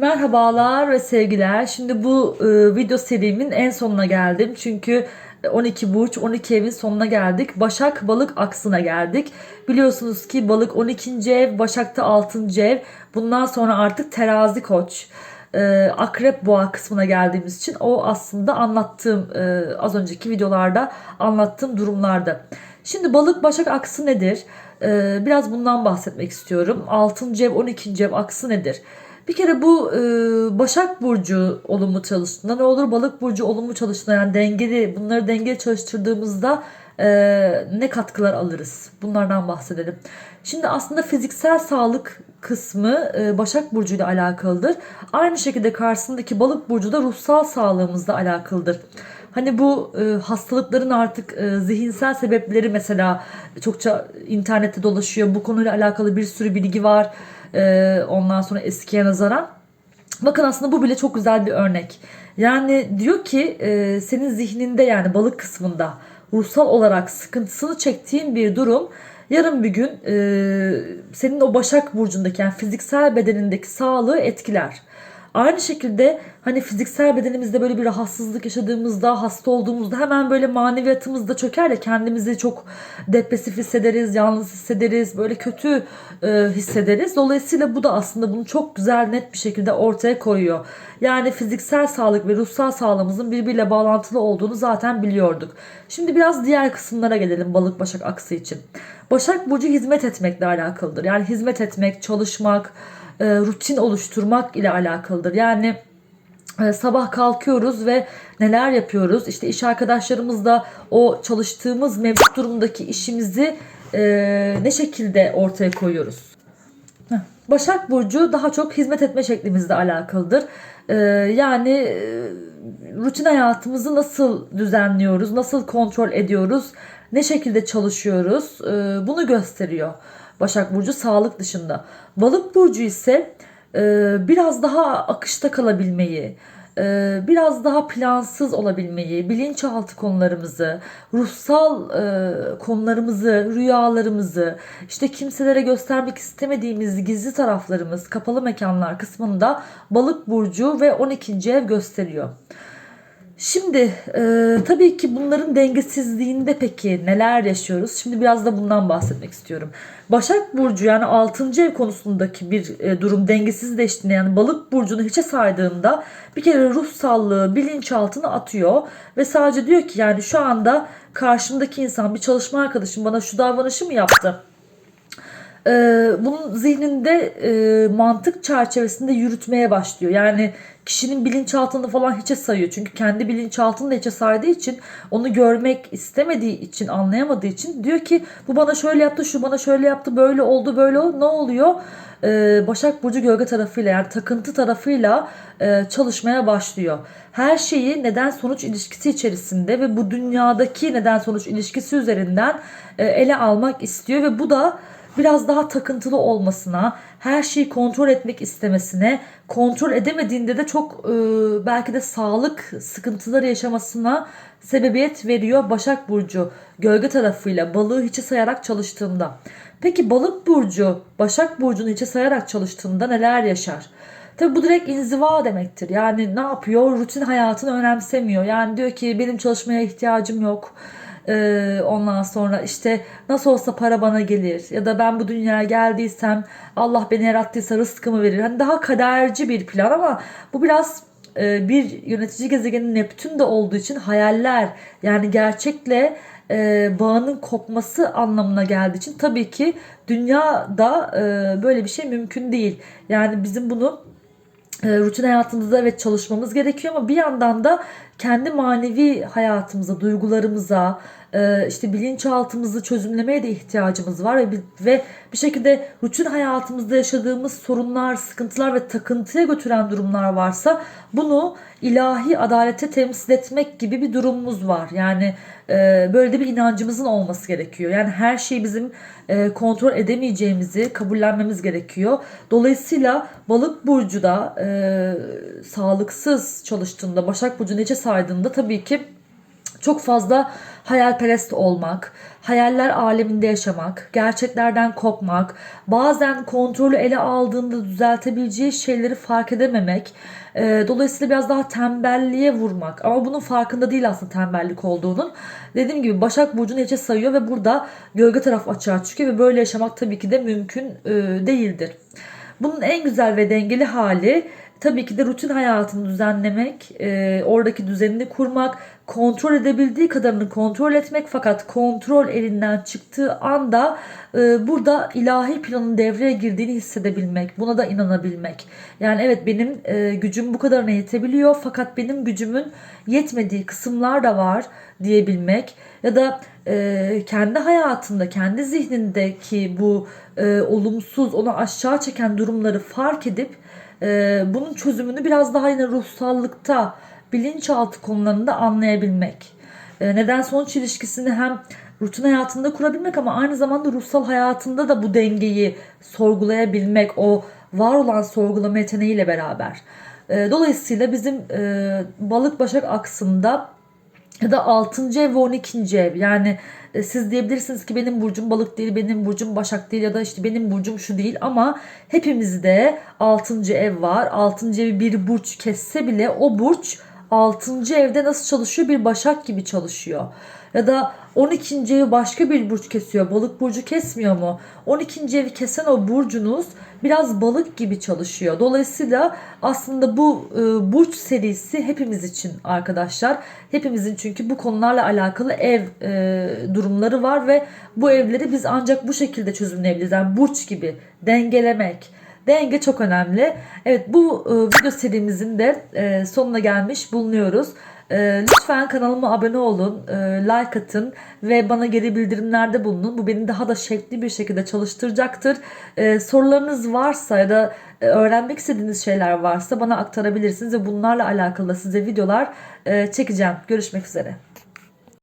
Merhabalar ve sevgiler. Şimdi bu e, video serimin en sonuna geldim. Çünkü 12 burç, 12 evin sonuna geldik. Başak balık aksına geldik. Biliyorsunuz ki balık 12. ev, Başak'ta 6. ev. Bundan sonra artık terazi koç. e, akrep boğa kısmına geldiğimiz için o aslında anlattığım e, az önceki videolarda anlattığım durumlarda. Şimdi balık başak aksı nedir? E, biraz bundan bahsetmek istiyorum. 6. ev 12. ev aksı nedir? Bir kere bu e, Başak Burcu olumlu çalıştığında ne olur? Balık Burcu olumlu çalıştığında yani dengeli bunları dengeli çalıştırdığımızda e, ne katkılar alırız? Bunlardan bahsedelim. Şimdi aslında fiziksel sağlık kısmı e, Başak Burcu ile alakalıdır. Aynı şekilde karşısındaki Balık Burcu da ruhsal sağlığımızla alakalıdır. Hani bu e, hastalıkların artık e, zihinsel sebepleri mesela çokça internette dolaşıyor. Bu konuyla alakalı bir sürü bilgi var. E, ondan sonra eskiye nazaran. Bakın aslında bu bile çok güzel bir örnek. Yani diyor ki e, senin zihninde yani balık kısmında ruhsal olarak sıkıntısını çektiğin bir durum yarın bir gün e, senin o başak burcundaki yani fiziksel bedenindeki sağlığı etkiler. Aynı şekilde hani fiziksel bedenimizde böyle bir rahatsızlık yaşadığımızda, hasta olduğumuzda hemen böyle maneviyatımız da çöker ya kendimizi çok depresif hissederiz, yalnız hissederiz, böyle kötü e, hissederiz. Dolayısıyla bu da aslında bunu çok güzel net bir şekilde ortaya koyuyor. Yani fiziksel sağlık ve ruhsal sağlığımızın birbiriyle bağlantılı olduğunu zaten biliyorduk. Şimdi biraz diğer kısımlara gelelim balık başak aksı için. Başak burcu hizmet etmekle alakalıdır. Yani hizmet etmek, çalışmak, rutin oluşturmak ile alakalıdır. Yani e, sabah kalkıyoruz ve neler yapıyoruz? İşte iş arkadaşlarımızla o çalıştığımız mevcut durumdaki işimizi e, ne şekilde ortaya koyuyoruz? Başak Burcu daha çok hizmet etme şeklimizle alakalıdır. E, yani e, rutin hayatımızı nasıl düzenliyoruz, nasıl kontrol ediyoruz, ne şekilde çalışıyoruz e, bunu gösteriyor. Başak Burcu sağlık dışında. Balık Burcu ise e, biraz daha akışta kalabilmeyi, e, biraz daha plansız olabilmeyi, bilinçaltı konularımızı, ruhsal e, konularımızı, rüyalarımızı, işte kimselere göstermek istemediğimiz gizli taraflarımız, kapalı mekanlar kısmında Balık Burcu ve 12. ev gösteriyor. Şimdi e, tabii ki bunların dengesizliğinde peki neler yaşıyoruz? Şimdi biraz da bundan bahsetmek istiyorum. Başak Burcu yani 6. ev konusundaki bir e, durum dengesizleştiğinde yani balık burcunu hiçe saydığında bir kere ruh sağlığı bilinçaltına atıyor ve sadece diyor ki yani şu anda karşımdaki insan bir çalışma arkadaşım bana şu davranışı mı yaptı? Ee, bunun zihninde e, mantık çerçevesinde yürütmeye başlıyor. Yani kişinin bilinçaltını falan hiçe sayıyor. Çünkü kendi bilinçaltını da hiçe saydığı için onu görmek istemediği için anlayamadığı için diyor ki bu bana şöyle yaptı şu bana şöyle yaptı böyle oldu böyle oldu ne oluyor? Ee, Başak Burcu gölge tarafıyla yani takıntı tarafıyla e, çalışmaya başlıyor. Her şeyi neden sonuç ilişkisi içerisinde ve bu dünyadaki neden sonuç ilişkisi üzerinden e, ele almak istiyor ve bu da biraz daha takıntılı olmasına, her şeyi kontrol etmek istemesine, kontrol edemediğinde de çok e, belki de sağlık sıkıntıları yaşamasına sebebiyet veriyor Başak Burcu gölge tarafıyla balığı hiçe sayarak çalıştığında. Peki balık burcu Başak Burcu'nu hiçe sayarak çalıştığında neler yaşar? Tabi bu direkt inziva demektir. Yani ne yapıyor? Rutin hayatını önemsemiyor. Yani diyor ki benim çalışmaya ihtiyacım yok. Ee, ondan sonra işte nasıl olsa para bana gelir ya da ben bu dünyaya geldiysem Allah beni yarattıysa rızkımı verir. Hani daha kaderci bir plan ama bu biraz e, bir yönetici gezegenin Neptün de olduğu için hayaller yani gerçekle e, bağının kopması anlamına geldiği için tabii ki dünyada e, böyle bir şey mümkün değil. Yani bizim bunu e, rutin hayatımızda evet çalışmamız gerekiyor ama bir yandan da kendi manevi hayatımıza, duygularımıza, e, işte bilinçaltımızı çözümlemeye de ihtiyacımız var ve ve bir şekilde rutin hayatımızda yaşadığımız sorunlar, sıkıntılar ve takıntıya götüren durumlar varsa bunu ilahi adalete temsil etmek gibi bir durumumuz var. Yani e, böyle de bir inancımızın olması gerekiyor. Yani her şeyi bizim e, kontrol edemeyeceğimizi kabullenmemiz gerekiyor. Dolayısıyla balık burcu da sağlıksız çalıştığında, başak burcu nece saydığında tabii ki çok fazla hayalperest olmak, hayaller aleminde yaşamak, gerçeklerden kopmak, bazen kontrolü ele aldığında düzeltebileceği şeyleri fark edememek, e, dolayısıyla biraz daha tembelliğe vurmak ama bunun farkında değil aslında tembellik olduğunun. Dediğim gibi Başak Burcu'nu içe sayıyor ve burada gölge taraf açığa çıkıyor ve böyle yaşamak tabii ki de mümkün e, değildir. Bunun en güzel ve dengeli hali tabii ki de rutin hayatını düzenlemek, e, oradaki düzenini kurmak, kontrol edebildiği kadarını kontrol etmek fakat kontrol elinden çıktığı anda e, burada ilahi planın devreye girdiğini hissedebilmek, buna da inanabilmek. Yani evet benim e, gücüm bu kadarına yetebiliyor fakat benim gücümün yetmediği kısımlar da var diyebilmek ya da e, kendi hayatında, kendi zihnindeki bu e, olumsuz, onu aşağı çeken durumları fark edip e, bunun çözümünü biraz daha yine ruhsallıkta, bilinçaltı konularında anlayabilmek. E, neden sonuç ilişkisini hem rutin hayatında kurabilmek ama aynı zamanda ruhsal hayatında da bu dengeyi sorgulayabilmek, o var olan sorgulama yeteneğiyle beraber. E, dolayısıyla bizim e, balık başak aksında ya da 6. ev ve 12. ev yani e, siz diyebilirsiniz ki benim burcum balık değil, benim burcum başak değil ya da işte benim burcum şu değil ama hepimizde 6. ev var. 6. evi bir burç kesse bile o burç 6. evde nasıl çalışıyor? Bir başak gibi çalışıyor. Ya da 12. evi başka bir burç kesiyor. Balık burcu kesmiyor mu? 12. evi kesen o burcunuz biraz balık gibi çalışıyor. Dolayısıyla aslında bu e, burç serisi hepimiz için arkadaşlar. Hepimizin çünkü bu konularla alakalı ev e, durumları var ve bu evleri biz ancak bu şekilde çözümleyebiliriz. Yani burç gibi dengelemek. Denge çok önemli. Evet bu e, video serimizin de e, sonuna gelmiş bulunuyoruz. E, lütfen kanalıma abone olun, e, like atın ve bana geri bildirimlerde bulunun. Bu beni daha da şevkli bir şekilde çalıştıracaktır. E, sorularınız varsa ya da e, öğrenmek istediğiniz şeyler varsa bana aktarabilirsiniz ve bunlarla alakalı size videolar e, çekeceğim. Görüşmek üzere.